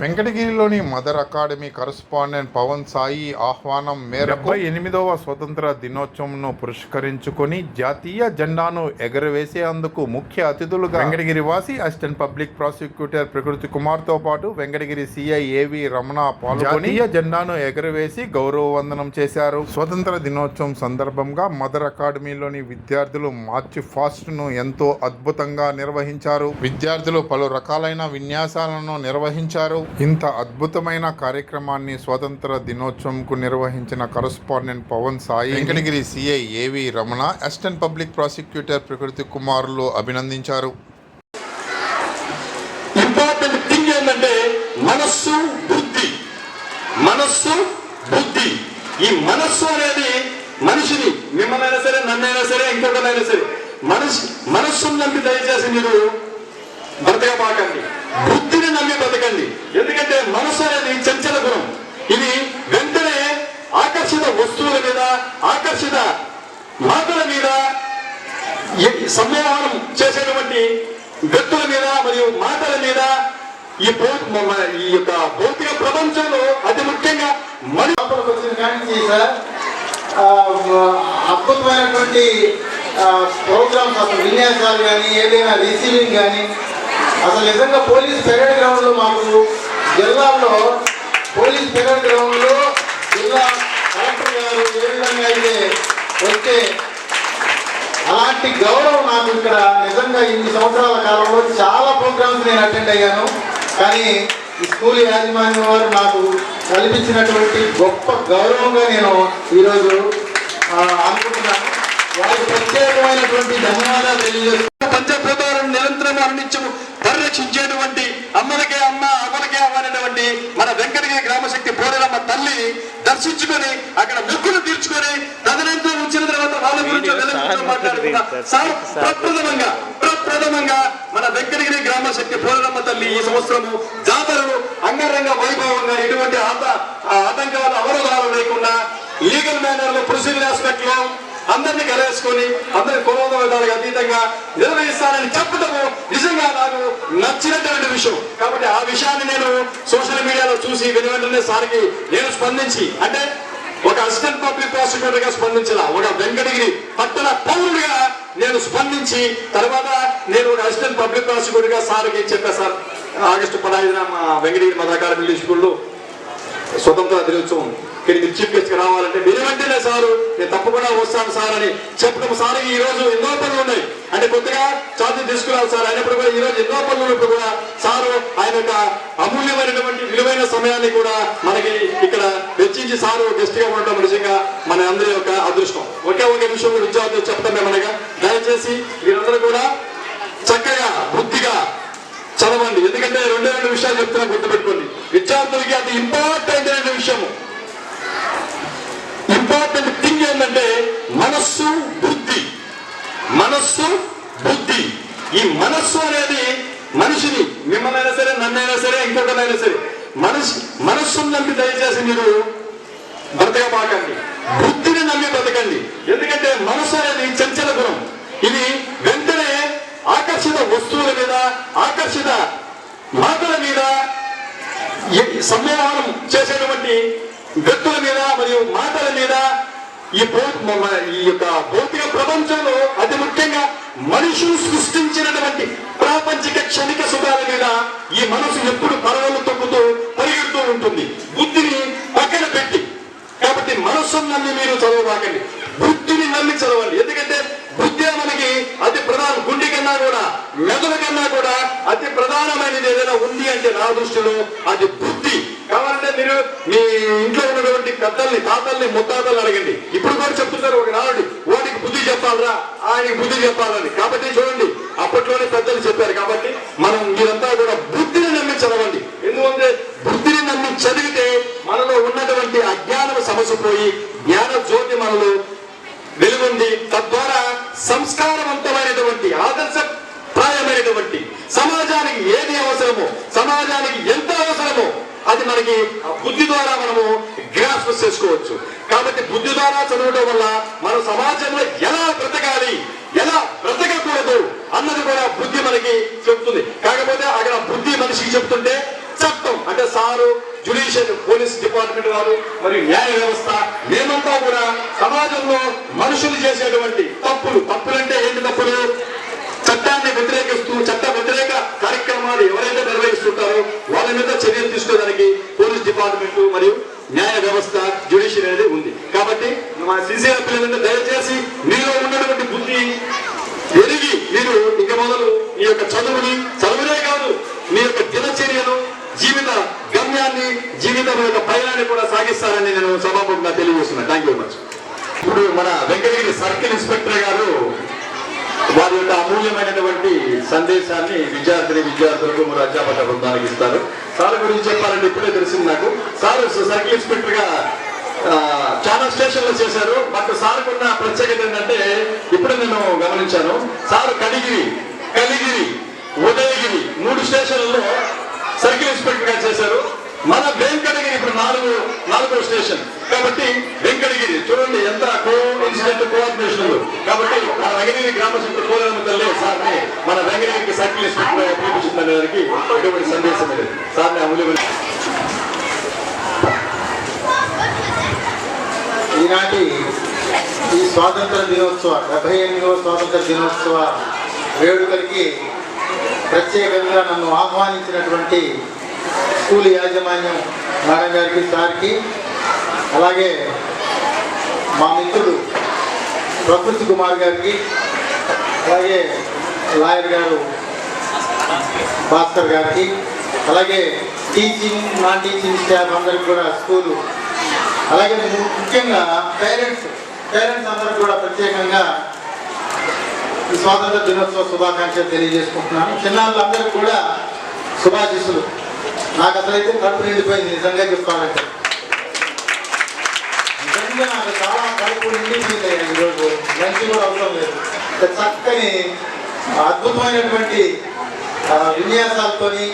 వెంకటగిరిలోని mother academy correspondent Pavan Sai ఆహ్వానం మేరకు ఎనిమిదవ స్వతంత్ర దినోత్సవంను పురస్కరించుకొని జాతీయ జెండాను ఎగరవేసేందుకు ముఖ్య అతిథులుగా వెంకటగిరి వాసి అసిస్టెంట్ పబ్లిక్ ప్రాసిక్యూటర్ ప్రకృతి కుమార్తో పాటు వెంకటగిరి సిఐ ఏవి రమణ పాల్గొని జెండాను ఎగరవేసి గౌరవ వందనం చేశారు. స్వతంత్ర దినోత్సవం సందర్భంగా మదర్ అకాడమీలోని విద్యార్థులు మార్చి ఫాస్ట్ను ఎంతో అద్భుతంగా నిర్వహించారు. విద్యార్థులు పలు రకాలైన విన్యాసాలను నిర్వహించారు. ఇంత అద్భుతమైన కార్యక్రమాన్ని స్వతంత్ర దినోత్సవంకు నిర్వహించిన correspondent Pavan Sai Venkatagiri CI AV Ramana assistant public prosecutor ప్రకృతి కుమారులు అభినందించారు. ఇంపార్టెంట్ థింగ్ ఏంటంటే మనస్సు బుద్ధి. మనస్సు బుద్ధి. ఈ మనస్సు అనేది మనిషిని మిమ్మల్నైనా సరే నన్నైనా సరే ఇంకొకరైనా సరే. మనసు మనస్సును నమ్మి దయచేసి మీరు బ్రతకబాకండి. బుద్ధిని నమ్మి బతకండి. ఎందుకంటే మనసు అనేది చంచల గుణం. ఇది వెంటనే ఆకర్షిత వస్తువుల మీద ఆకర్షిత మాటల మీద ఈ చేసేటువంటి వ్యక్తుల మీద మరియు మాటల మీద ఈ ఈ యొక్క భౌతిక ప్రపంచంలో అతి ముఖ్యంగా మరి అద్భుతమైనటువంటి ప్రోగ్రామ్స్ అసలు విన్యాసాలు కానీ ఏదైనా రిసీవింగ్ కానీ అసలు నిజంగా పోలీస్ పెరేడ్ గ్రౌండ్లో మాకు జిల్లాలో పోలీస్ పెరేడ్ గ్రౌండ్లో జిల్లా కలెక్టర్ గారు ఏ విధంగా అయితే వస్తే అలాంటి గౌరవం నాకు ఇక్కడ నిజంగా ఇన్ని సంవత్సరాల కాలంలో చాలా ప్రోగ్రామ్స్ నేను అటెండ్ అయ్యాను. కానీ ఈ స్కూల్ యాజమాన్యం వారు నాకు కల్పించినటువంటి గొప్ప గౌరవంగా నేను ఈరోజు అనుకుంటున్నాను. వారికి ప్రత్యేకమైనటువంటి ధన్యవాదాలు తెలియజేస్తున్నాను పంచభూతాలను నిరంతరం అందించము పరిరక్షించేటువంటి అమ్మలకే అమ్మ అమ్మలకే అమ్మ అనేటువంటి మన వెంకటగిరి గ్రామశక్తి పోరలమ్మ తల్లిని దర్శించుకొని అక్కడ మొక్కులు తీర్చుకొని తదనంతరం వచ్చిన తర్వాత వాళ్ళ గురించి సార్ ప్రప్రథమంగా ప్రప్రథమంగా మన వెంకటగిరి గ్రామశక్తి పోరలమ్మ తల్లి ఈ సంవత్సరము జాతరలు అంగరంగ వైభవంగా ఎటువంటి ఆత ఆ ఆటంకాలు అవరోధాలు లేకుండా లీగల్ మేనర్లో ప్రొసీజర్ ఆస్పెక్ట్లో అందరినీ కలవేసుకొని అందరి కులవంద విధాలకు అతీతంగా నిర్వహిస్తానని చెప్పటము నిజంగా నాకు నచ్చినటువంటి విషయం. కాబట్టి ఆ విషయాన్ని నేను సోషల్ మీడియాలో చూసి విని వెంటనే సార్కి నేను స్పందించి అంటే ఒక అసిస్టెంట్ పబ్లిక్ ప్రాసిక్యూటర్గా స్పందించిన ఒక వెంకటగిరి పట్టణ పౌరుడిగా నేను స్పందించి తర్వాత నేను ఒక అసిస్టెంట్ పబ్లిక్ ప్రాసిక్యూటర్గా సార్కి చెప్పా సార్. ఆగస్టు పదహైదున మా వెంకటగిరి మత అకాడమీ స్కూల్లో స్వతంత్ర దినోత్సవం ఇక్కడికి చీఫ్ రావాలంటే మీరు వెంటనే సారు. నేను తప్పకుండా వస్తాను సార్ అని చెప్పడం సార్ ఈ రోజు ఎన్నో పనులు ఉన్నాయి. అంటే కొత్తగా ఛార్జీ తీసుకురావాలి సార్. అయినప్పుడు కూడా ఈ రోజు ఎన్నో పనులు ఉన్నప్పుడు కూడా సారు ఆయన యొక్క అమూల్యమైనటువంటి విలువైన సమయాన్ని కూడా మనకి ఇక్కడ వెచ్చించి సారు గెస్ట్గా ఉండడం నిజంగా మన అందరి యొక్క అదృష్టం. ఒకే ఒకే విషయం విద్యార్థులు చెప్తాం మేమనగా దయచేసి మీరందరూ కూడా చక్కగా బుద్ధిగా చదవండి. ఎందుకంటే రెండే రెండు విషయాలు చెప్తున్నా గుర్తుపెట్టుకోండి. విద్యార్థులకి అది ఇంపార్టెంట్ అయిన విషయము. ఇంపార్టెంట్ థింగ్ ఏంటంటే మనస్సు బుద్ధి. మనస్సు బుద్ధి. ఈ మనస్సు అనేది మనిషిని మిమ్మల్నైనా సరే నన్నైనా సరే ఇంకొకరినైనా సరే మనిషి మనస్సును నమ్మి దయచేసి మీరు బ్రతకబాకండి. బుద్ధిని నమ్మి బ్రతకండి. ఎందుకంటే మనసు అనేది చంచల గుణం. ఇది వెంటనే ఆకర్షిత వస్తువుల మీద ఆకర్షిత మాటల మీద సమ్మేళనం చేసేటువంటి వ్యక్తుల మీద మరియు మాటల మీద ఈ ఈ యొక్క భౌతిక ప్రపంచంలో అతి ముఖ్యంగా మనుషులు సృష్టించినటువంటి ప్రాపంచిక క్షణిక సుఖాల మీద ఈ మనసు ఎప్పుడు పరవలు తొక్కుతూ పరిగెడుతూ ఉంటుంది. బుద్ధిని పక్కన పెట్టి. కాబట్టి మనస్సును నమ్మి మీరు చదవబాకండి. బుద్ధిని నమ్మి చదవండి. ఎందుకంటే బుద్ధి మనకి అతి ప్రధాన గుండె కన్నా కూడా మెదడు కన్నా కూడా అతి ప్రధానమైనది ఏదైనా ఉంది అంటే నా దృష్టిలో అది బుద్ధి కావాలంటే మీరు మీ ఇంట్లో ఉన్నటువంటి పెద్దల్ని తాతల్ని ముత్తాతల్ని అడగండి ఇప్పుడు కూడా చెప్తున్నారు ఒక నాడు వాడికి బుద్ధి చెప్పాలరా ఆయనకి బుద్ధి చెప్పాలని. కాబట్టి చూడండి అప్పట్లోనే పెద్దలు చెప్పారు కాబట్టి మనం మీరంతా కూడా బుద్ధిని నమ్మి చదవండి. ఎందుకంటే బుద్ధిని నమ్మి చదివితే మనలో ఉన్నటువంటి అజ్ఞానం సమసిపోయి జ్ఞాన జ్యోతి మనలో వెలుగుంది. తద్వారా సంస్కారవంతమైనటువంటి ఆదర్శ ప్రాయమైనటువంటి సమాజానికి ఏది అవసరమో సమాజానికి ఎంత అవసరమో అది మనకి ఆ బుద్ధి ద్వారా మనము గ్రాస్ప్ చేసుకోవచ్చు. కాబట్టి బుద్ధి ద్వారా చదవడం వల్ల మన సమాజంలో ఎలా బ్రతకాలి ఎలా బ్రతకకూడదు అన్నది కూడా బుద్ధి మనకి చెప్తుంది. కాకపోతే అక్కడ బుద్ధి మనిషికి చెప్తుంటే చట్టం అంటే సారు జ్యుడిషియల్ పోలీస్ డిపార్ట్మెంట్ వారు మరియు న్యాయ వ్యవస్థ మేమంతా కూడా సమాజంలో మనుషులు చేసేటువంటి తప్పులు. తప్పులంటే ఏంటి తప్పులు? చట్టాన్ని వ్యతిరేకిస్తూ చట్ట కార్యక్రమాలు ఎవరైతే నిర్వహిస్తుంటారో వాళ్ళ మీద చర్యలు తీసుకోవడానికి పోలీస్ డిపార్ట్మెంట్ మరియు న్యాయ వ్యవస్థ జ్యుడిషియల్ అనేది ఉంది. కాబట్టి మా సిసిఆర్ పిల్లలంటే దయచేసి మీలో ఉన్నటువంటి బుద్ధి ఎరిగి మీరు ఇక మొదలు మీ యొక్క చదువుని చదువునే కాదు మీ యొక్క దినచర్యను జీవిత గమ్యాన్ని జీవితం యొక్క పయనాన్ని కూడా సాగిస్తారని నేను సభాముఖంగా తెలియజేస్తున్నాను. థ్యాంక్ యూ వెరీ మచ్ ఇప్పుడు మన వెంకటగిరి సర్కిల్ ఇన్స్పెక్టర్ గారు వారి యొక్క అమూల్యమైనటువంటి సందేశాన్ని విద్యార్థిని విద్యార్థులకు మరియు అధ్యాపక బృందానికి ఇస్తారు. సార్ గురించి చెప్పాలంటే ఇప్పుడే తెలిసింది నాకు. సార్ సర్కిల్ ఇన్స్పెక్టర్గా ఆ, చాలా స్టేషన్లు చేశారు. బట్ సార్కు ఉన్న ప్రత్యేకత ఏంటంటే ఇప్పుడు నేను గమనించాను. సార్ కడిగిరి కలిగిరి ఉదయగిరి మూడు స్టేషన్లలో సర్కిల్ ఇన్స్పెక్టర్గా చేశారు. మన వెంకటగిరి ఇప్పుడు నాలుగు నాలుగో స్టేషన్. కాబట్టి వెంకటగిరి చూడండి ఎంత కో ఇన్సిడెంట్ కోఆర్డినేషన్ కాబట్టి మన వెంకటగిరి గ్రామ సభ్యులు కోలేరమ్మ తల్లి సార్ని మన వెంకటగిరికి సర్కిల్ ఇన్స్పెక్టర్ పిలిపించిందనే దానికి ఎటువంటి సందేశం లేదు సార్ని అమూల్యమైన ఈనాటి ఈ స్వాతంత్ర దినోత్సవ డెబ్బై ఎనిమిదవ స్వాతంత్ర దినోత్సవ వేడుకలకి ప్రత్యేకంగా నన్ను ఆహ్వానించినటువంటి స్కూల్ యాజమాన్యం మేడం గారికి సార్కి అలాగే మా మిత్రుడు ప్రకృతి కుమార్ గారికి అలాగే లాయర్ గారు భాస్కర్ గారికి అలాగే టీచింగ్ నాన్ టీచింగ్ స్టాఫ్ అందరికి కూడా స్కూలు. అలాగే ముఖ్యంగా పేరెంట్స్ పేరెంట్స్ అందరికి కూడా ప్రత్యేకంగా ఈ స్వాతంత్ర దినోత్సవ శుభాకాంక్షలు తెలియజేసుకుంటున్నాను. చిన్నారులందరికీ కూడా శుభాశిస్సులు. నాకు అసలైతే కడుపు నిండిపోయింది నిజంగా చెప్పాలంటే. నిజంగా నాకు చాలా కడుపు నిండిపోయింది ఈరోజు. లంచ్ కూడా అవసరం లేదు. చక్కని అద్భుతమైనటువంటి విన్యాసాలతోని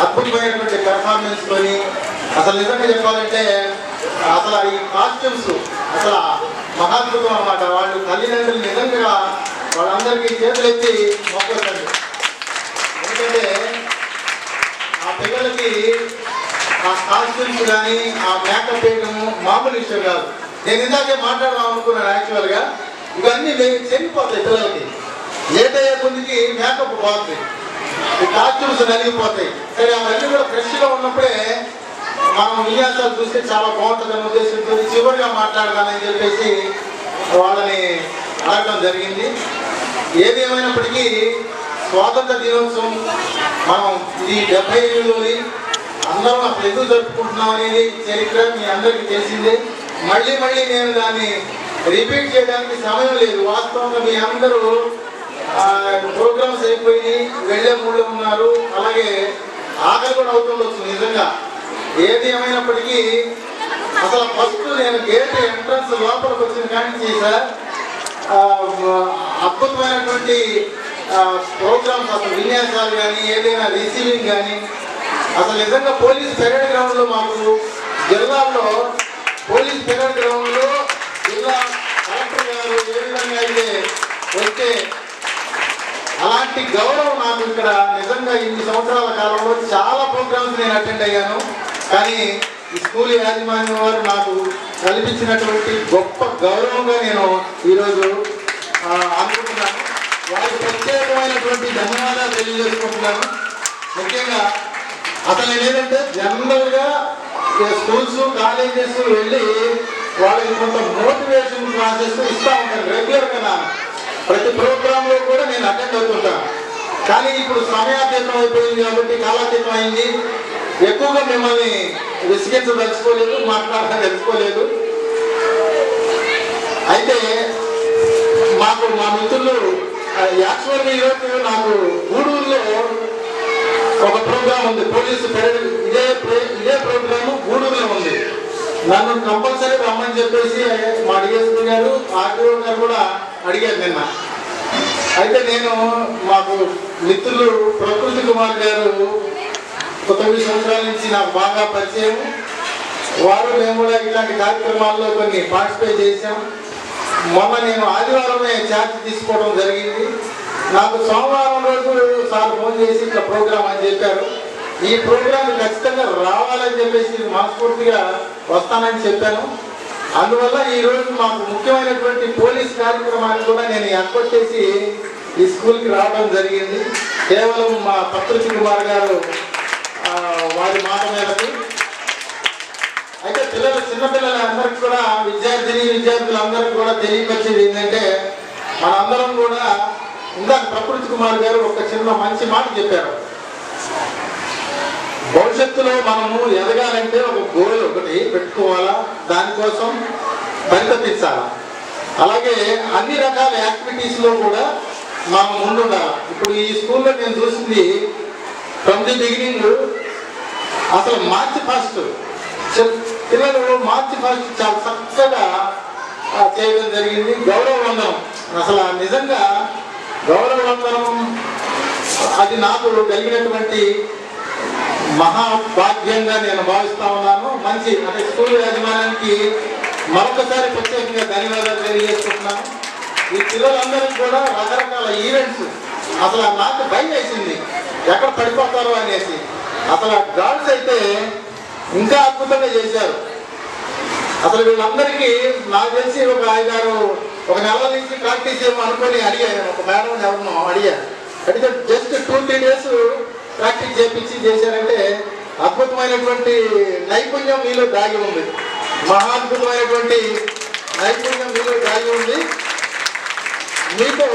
అద్భుతమైనటువంటి పెర్ఫార్మెన్స్తోని అసలు నిజంగా చెప్పాలంటే అసలు ఈ కాస్ట్యూమ్స్ అసలు మహాద్భుతం అన్నమాట. వాళ్ళు తల్లిదండ్రులు నిజంగా వాళ్ళందరికీ చేతులు ఎత్తి మొక్కొచ్చండి ఎందుకంటే ఆ ఆ కాస్ట్యూమ్స్ కానీ ఆ మేకప్ వేయడము మామూలు విషయం కాదు. నేను ఇందాకే మాట్లాడదాం అనుకున్నాను యాక్చువల్గా ఇవన్నీ వే- చెరిగిపోతాయి పిల్లలకి. ఏదయ్యే కొద్దికి మేకప్ పోతుంది ఈ కాస్ట్యూమ్స్ నలిగిపోతాయి. సరే అవన్నీ కూడా ఫ్రెష్గా ఉన్నప్పుడే మనం విన్యాసాలు చూస్తే చాలా బాగుంటుందనే ఉద్దేశంతో చివరిగా మాట్లాడదానని చెప్పేసి వాళ్ళని అడగడం జరిగింది. ఏది ఏమైనప్పటికీ స్వాతంత్ర దినోత్సవం మనం ఈ డెబ్బై ఏడులోని అందరం అసలు ఎందుకు జరుపుకుంటున్నాం అనేది చరిత్ర మీ అందరికీ తెలిసిందే. మళ్ళీ మళ్ళీ నేను దాన్ని రిపీట్ చేయడానికి సమయం లేదు. వాస్తవంగా మీ అందరూ ప్రోగ్రామ్స్ అయిపోయి వెళ్ళే మూడు ఉన్నారు. అలాగే ఆకలి కూడా అవుతుండొచ్చు నిజంగా. ఏది ఏమైనప్పటికీ అసలు ఫస్ట్ నేను గేట్ ఎంట్రన్స్ లోపలికి వచ్చిన కానీ సార్ అద్భుతమైనటువంటి ప్రోగ్రామ్స్ అసలు విన్యాసాలు కానీ ఏదైనా రిసీవింగ్ కానీ అసలు నిజంగా పోలీస్ పెరేడ్ గ్రౌండ్లో మాకు జిల్లాలో పోలీస్ పెరేడ్ గ్రౌండ్లో జిల్లా కలెక్టర్ గారు ఏ విధంగా అయితే వస్తే అలాంటి గౌరవం నాకు ఇక్కడ నిజంగా ఇన్ని సంవత్సరాల కాలంలో చాలా ప్రోగ్రామ్స్ నేను అటెండ్ అయ్యాను. కానీ ఈ స్కూల్ యాజమాన్యం వారు నాకు కల్పించినటువంటి గొప్ప గౌరవంగా నేను ఈరోజు అనుకుంటున్నాను వారికి ప్రత్యేకమైనటువంటి ధన్యవాదాలు తెలియజేసుకుంటున్నాను. ముఖ్యంగా అతను ఏంటంటే జనరల్గా స్కూల్స్ కాలేజెస్ వెళ్ళి వాళ్ళకి కొంత మోటివేషన్ క్లాసెస్ ఇస్తా ఉంటాను రెగ్యులర్గా నా. ప్రతి ప్రోగ్రామ్లో కూడా నేను అటెండ్ అవుతుంటాను కానీ ఇప్పుడు సమయాతీతం అయిపోయింది కాబట్టి కాలాతీతం అయింది. ఎక్కువగా మిమ్మల్ని విసిగించదలుచుకోలేదు మాట్లాడదలుచుకోలేదు అయితే మాకు మా మిత్రులు యాక్చువల్గా ఈరోజు నాకు గూడూరులో ఒక ప్రోగ్రామ్ ఉంది. పోలీసు ఇదే ఇదే ప్రోగ్రామ్ గూడూరులో ఉంది. నన్ను కంపల్సరీ రమ్మని చెప్పేసి మా డిఎస్పీ గారు ఆర్టీఓ గారు కూడా అడిగారు నిన్న. అయితే నేను మాకు మిత్రులు ప్రకృతి కుమార్ గారు తొమ్మిది సంవత్సరాల నుంచి నాకు బాగా పరిచయం. వారు మేము కూడా ఇలాంటి కార్యక్రమాల్లో కొన్ని పార్టిసిపేట్ చేశాం. మొన్న నేను ఆదివారమే ఛార్జ్ తీసుకోవడం జరిగింది. నాకు సోమవారం రోజు సార్ ఫోన్ చేసి ఇట్లా ప్రోగ్రామ్ అని చెప్పారు. ఈ ప్రోగ్రామ్ ఖచ్చితంగా రావాలని చెప్పేసి మనస్ఫూర్తిగా వస్తానని చెప్పాను. అందువల్ల ఈ రోజు మాకు ముఖ్యమైనటువంటి పోలీస్ కార్యక్రమాన్ని కూడా నేను ఏర్పాటు చేసి ఈ స్కూల్కి రావడం జరిగింది. కేవలం మా పత్రుచి కుమార్ గారు వారి మాట మేరకు పిల్లలు అందరికి కూడా విద్యార్థిని విద్యార్థులందరికీ కూడా తెలియపరిచేది ఏంటంటే మనందరం కూడా ఇందాక ప్రకృతి కుమార్ గారు ఒక చిన్న మంచి మాట చెప్పారు. భవిష్యత్తులో మనము ఎదగాలంటే ఒక గోల్ ఒకటి పెట్టుకోవాలా? దానికోసం పరితపించాలా? అలాగే అన్ని రకాల యాక్టివిటీస్లో కూడా మనం ముందుండాలి? ఇప్పుడు ఈ స్కూల్లో నేను చూసింది ఫ్రమ్ ది బిగినింగ్ అసలు మార్చి ఫస్ట్ పిల్లలు మార్చి ఫస్ట్ చాలా చక్కగా చేయడం జరిగింది. గౌరవ వందనం. అసలు నిజంగా గౌరవ వందనం అది నాకు కలిగినటువంటి మహాభాగ్యంగా నేను భావిస్తా ఉన్నాను. మంచి అంటే స్కూల్ యాజమాన్యానికి మరొకసారి ప్రత్యేకంగా ధన్యవాదాలు తెలియజేసుకుంటున్నాను. ఈ పిల్లలందరికీ కూడా రకరకాల ఈవెంట్స్. అసలు నాకు భయం వేసింది. ఎక్కడ పడిపోతారో అనేసి. అసలు గర్ల్స్ అయితే ఇంకా అద్భుతంగా చేశారు. అసలు వీళ్ళందరికీ నాకు తెలిసి ఒక ఐదారు ఒక నెల నుంచి ప్రాక్టీస్ చేయమని అనుకొని అడిగాను ఒక మేడం ఎవరినో అడిగాను అడిగితే just two three days practice చేపించి చేశారంటే అద్భుతమైనటువంటి నైపుణ్యం మీలో దాగి ఉంది. మహా అద్భుతమైనటువంటి నైపుణ్యం మీలో దాగి ఉంది. మీకు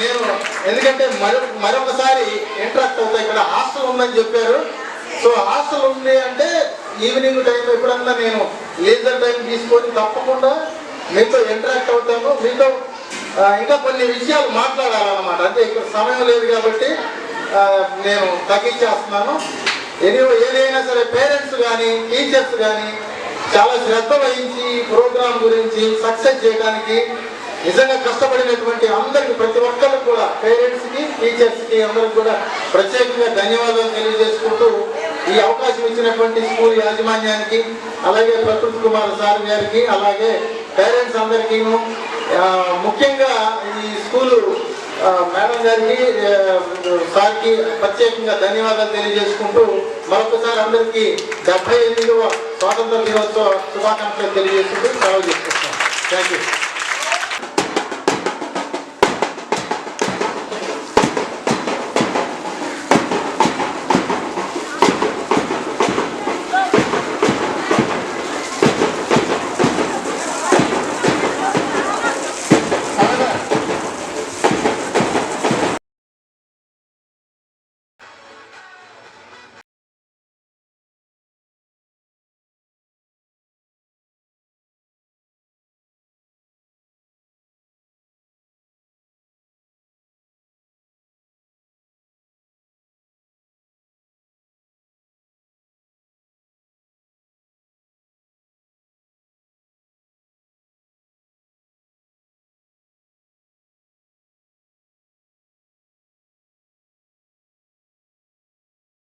నేను ఎందుకంటే మరొక మరొకసారి ఇంట్రాక్ట్ అవుతా ఇక్కడ హాస్టల్ ఉందని చెప్పారు. సో హాస్టల్ ఉంది అంటే ఈవినింగ్ టైంలో ఎప్పుడన్నా నేను లేజర్ టైం తీసుకొని తప్పకుండా మీతో ఇంటరాక్ట్ అవుతాను. మీతో ఇంకా కొన్ని విషయాలు మాట్లాడాలన్నమాట. అంటే ఇక్కడ సమయం లేదు కాబట్టి నేను తగ్గించేస్తున్నాను. ఎనీ ఏదైనా సరే పేరెంట్స్ కానీ టీచర్స్ కానీ చాలా శ్రద్ధ వహించి ప్రోగ్రామ్ ప్రోగ్రాం గురించి సక్సెస్ చేయడానికి నిజంగా కష్టపడినటువంటి అందరికి ప్రతి ఒక్కరికి కూడా పేరెంట్స్కి టీచర్స్కి అందరికి కూడా ప్రత్యేకంగా ధన్యవాదాలు తెలియజేసుకుంటూ ఈ అవకాశం ఇచ్చినటువంటి స్కూల్ యాజమాన్యానికి అలాగే ప్రకృతి కుమార్ సార్ గారికి అలాగే పేరెంట్స్ అందరికీ ముఖ్యంగా ఈ స్కూలు మేడం గారికి సార్కి ప్రత్యేకంగా ధన్యవాదాలు తెలియజేసుకుంటూ మరొకసారి అందరికీ డెబ్బై ఎనిమిదవ స్వాతంత్ర దినోత్సవ శుభాకాంక్షలు తెలియజేసుకుంటూ సెలవు చేసుకుంటాం థ్యాంక్ యూ